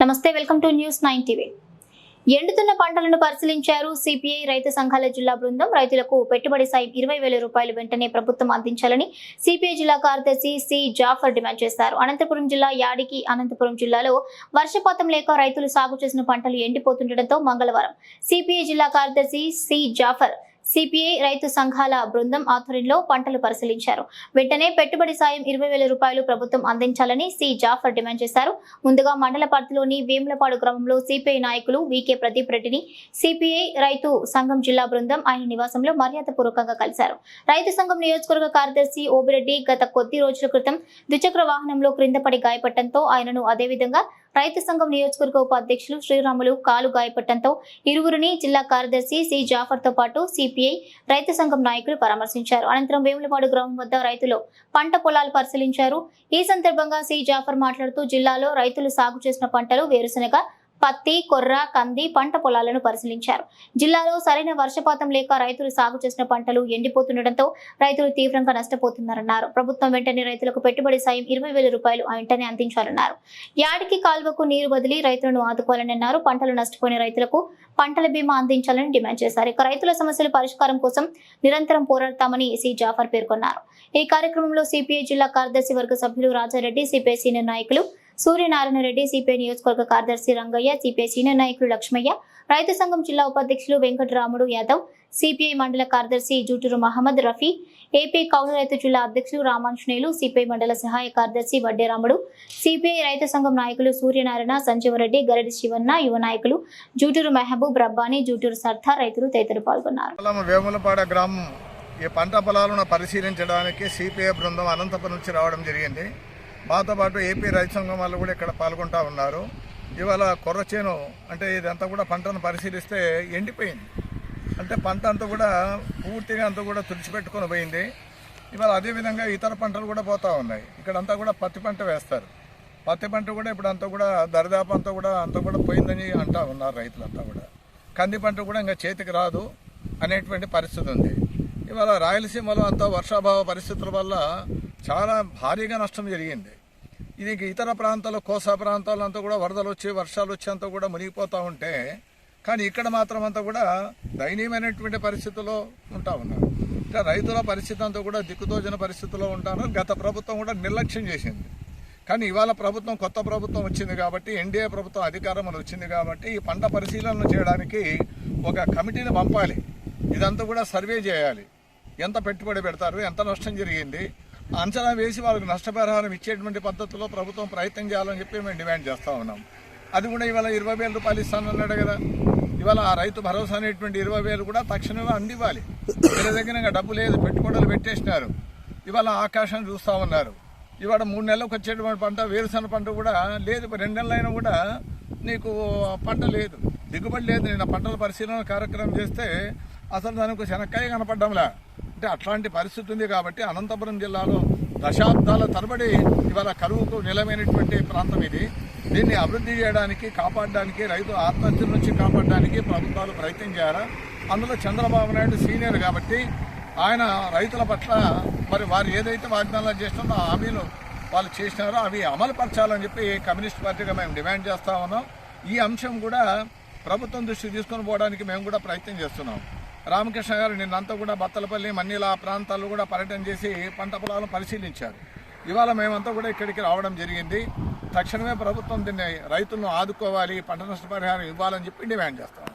నమస్తే welcome to news nine TV. ఎండుతున్న పంటలను పరిశీలించారు సిపిఐ రైతు సంఘాల జిల్లా బృందం. రైతులకు పెట్టుబడి సాయం ఇరవై వేల రూపాయలు వెంటనే ప్రభుత్వం అందించాలని సిపిఐ జిల్లా కార్యదర్శి సి జాఫర్ డిమాండ్ చేశారు. అనంతపురం జిల్లా యాడికి అనంతపురం జిల్లాలో వర్షపాతం లేక రైతులు సాగు చేసిన పంటలు ఎండిపోతుండటంతో మంగళవారం సిపిఐ జిల్లా కార్యదర్శి సి జాఫర్ సిపిఐ రైతు సంఘాల బృందం ఆధ్వర్యంలో పంటలు పరిశీలించారు. వెంటనే పెట్టుబడి సాయం ఇరవై వేల రూపాయలు ప్రభుత్వం అందించాలని సి జాఫర్ డిమాండ్ చేశారు. ముందుగా మండల పరిధిలోని వేములపాడు గ్రామంలో సిపిఐ నాయకులు వికే ప్రదీప్ రెడ్డిని సిపిఐ రైతు సంఘం జిల్లా బృందం ఆయన నివాసంలో మర్యాదపూర్వకంగా కలిశారు. రైతు సంఘం నియోజకవర్గ కార్యదర్శి ఓబిరెడ్డి గత కొద్ది రోజుల క్రితం ద్విచక్ర వాహనంలో క్రింద పడి గాయపడటంతో ఆయనను అదేవిధంగా రైతు సంఘం నియోజకవర్గ ఉపాధ్యక్షులు శ్రీరాములు కాలు గాయపడటంతో ఇరువురిని జిల్లా కార్యదర్శి సి జాఫర్తో పాటు సిపిఐ రైతు సంఘం నాయకులు పరామర్శించారు. అనంతరం వేములపాడు గ్రామం వద్ద రైతులు పంట పొలాలు పరిశీలించారు. ఈ సందర్భంగా సి జాఫర్ మాట్లాడుతూ జిల్లాలో రైతులు సాగు చేసిన పంటలు వేరుశనగ పత్తి కొర్ర కంది పంట పొలాలను పరిశీలించారు. జిల్లాలో సరైన వర్షపాతం లేక రైతులు సాగు చేసిన పంటలు ఎండిపోతుండటంతో రైతులు తీవ్రంగా నష్టపోతున్నారన్నారు. ప్రభుత్వం వెంటనే రైతులకు పెట్టుబడి సాయం ఇరవై వేల రూపాయలు వెంటనే అందించాలన్నారు. యాడికి కాల్వకు నీరు బదిలీ రైతులను ఆదుకోవాలని అన్నారు పంటలు నష్టపోయిన రైతులకు పంటల బీమా అందించాలని డిమాండ్ చేశారు. ఇక రైతుల సమస్యల పరిష్కారం కోసం నిరంతరం పోరాడతామని సి జాఫర్ పేర్కొన్నారు. ఈ కార్యక్రమంలో సిపిఐ జిల్లా కార్యదర్శి వర్గ సభ్యులు రాజారెడ్డి సిపిఐ సీనియర్ నాయకులు సూర్యనారాయణ రెడ్డి సిపిఐ నియోజకవర్గ కార్యదర్శి రంగయ్య సిపిఐ సీనియర్ నాయకులు లక్ష్మయ్య రైతు సంఘం జిల్లా ఉపాధ్యక్షులు వెంకటరాముడు యాదవ్ సిపిఐ మండల కార్యదర్శి జూటూరు మహమ్మద్ రఫీ ఏపీ కౌలు రైతు జిల్లా అధ్యక్షులు రామాంజనేయులు సిపిఐ మండల సహాయ కార్యదర్శి వడ్డేరాముడు సిపిఐ రైతు సంఘం నాయకులు సూర్యనారాయణ సంజీవరెడ్డి గరడి శివన్న యువ నాయకులు జూటూరు మెహబూబ్ రబ్బాని జూటూరు సర్దార్ రైతులు తదితరులు పాల్గొన్నారు. వేములపాడ గ్రామం ఈ పంట పొలాలను పరిశీలించడానికి సిపిఐ బృందం అనంతపురం నుంచి రావడం జరిగింది. మాతో పాటు ఏపీ రైతు సంఘం వాళ్ళు కూడా ఇక్కడ పాల్గొంటూ ఉన్నారు. ఇవాళ కొర్రచేను అంటే ఇదంతా కూడా పంటను పరిశీలిస్తే ఎండిపోయింది. అంటే పంట అంతా కూడా పూర్తిగా అంతా కూడా తుడిచిపెట్టుకొని పోయింది. ఇవాళ అదేవిధంగా ఇతర పంటలు కూడా పోతూ ఉన్నాయి. ఇక్కడ అంతా కూడా పత్తి పంట వేస్తారు. పత్తి పంట కూడా ఇప్పుడు అంతా కూడా దరిదాపు అంతా కూడా అంతా కూడా పోయిందని అంటా ఉన్నారు రైతులంతా కూడా. కంది పంట కూడా ఇంకా చేతికి రాదు అనేటువంటి పరిస్థితి ఉంది. ఇవాళ రాయలసీమలో అంతా వర్షాభావ పరిస్థితుల వల్ల చాలా భారీగా నష్టం జరిగింది. ఇది ఇతర ప్రాంతాల్లో కోసా ప్రాంతాలు అంతా కూడా వరదలు వచ్చి వర్షాలు వచ్చి అంతా కూడా మునిగిపోతూ ఉంటే కానీ ఇక్కడ మాత్రం అంతా కూడా దయనీయమైనటువంటి పరిస్థితుల్లో ఉంటా ఉన్నారు. ఇంకా రైతుల పరిస్థితి అంతా కూడా దిక్కుతోచిన పరిస్థితుల్లో ఉంటాను గత ప్రభుత్వం కూడా నిర్లక్ష్యం చేసింది. కానీ ఇవాళ ప్రభుత్వం కొత్త ప్రభుత్వం వచ్చింది కాబట్టి ఎన్డీఏ ప్రభుత్వం అధికారంలో వచ్చింది కాబట్టి ఈ పంట పరిశీలన చేయడానికి ఒక కమిటీని పంపాలి. ఇదంతా కూడా సర్వే చేయాలి. ఎంత పెట్టుబడి పెడతారు? ఎంత నష్టం జరిగింది? అంచనా వేసి వాళ్ళకి నష్టపరిహారం ఇచ్చేటువంటి పద్ధతిలో ప్రభుత్వం ప్రయత్నం చేయాలని చెప్పి మేము డిమాండ్ చేస్తూ ఉన్నాం. అది కూడా ఇవాళ ఇరవై వేల రూపాయలు ఇస్తానన్నాడు కదా. ఇవాళ ఆ రైతు భరోసా అనేటువంటి ఇరవై వేలు కూడా తక్షణమే అందివ్వాలి. వీళ్ళ దగ్గర డబ్బు లేదు పెట్టుబడులు పెట్టేసినారు. ఇవాళ ఆకాశం చూస్తూ ఉన్నారు. ఇవాళ మూడు నెలలకు వచ్చేటువంటి పంట వేరుశనగ పంట కూడా లేదు. రెండు నెలలైనా కూడా నీకు పంట లేదు. దిగుబడి లేదు. నేను పంటల పరిశీలన కార్యక్రమం చేస్తే అసలు దానికి శనక్కాయ కనపడ్డంలా. అంటే అట్లాంటి పరిస్థితి ఉంది కాబట్టి అనంతపురం జిల్లాలో దశాబ్దాల తరబడి ఇవాళ కరువుకు నిలమైనటువంటి ప్రాంతం ఇది. దీన్ని అభివృద్ధి చేయడానికి కాపాడడానికి రైతు ఆత్మహత్యల నుంచి కాపాడడానికి ప్రభుత్వాలు ప్రయత్నం చేయాలి? అందులో చంద్రబాబు నాయుడు సీనియర్ కాబట్టి ఆయన రైతుల పట్ల మరి వారు ఏదైతే వాగ్దానాలు చేస్తున్నారో హామీలు వాళ్ళు చేసినారో అవి అమలు పరచాలని చెప్పి కమ్యూనిస్ట్ పార్టీగా మేము డిమాండ్ చేస్తా ఉన్నాం. ఈ అంశం కూడా ప్రభుత్వం దృష్టికి తీసుకొని పోవడానికి మేము కూడా ప్రయత్నం చేస్తున్నాం. రామకృష్ణ గారు నిన్నంతా కూడా బత్తలపల్లి మన్నీల ప్రాంతాల్లో కూడా పర్యటన చేసి పంట పొలాలను పరిశీలించారు. ఇవాళ మేమంతా కూడా ఇక్కడికి రావడం జరిగింది. తక్షణమే ప్రభుత్వం దీన్ని రైతులను ఆదుకోవాలి పంట నష్టపరిహారం ఇవ్వాలని చెప్పి డిమాండ్ చేస్తాం.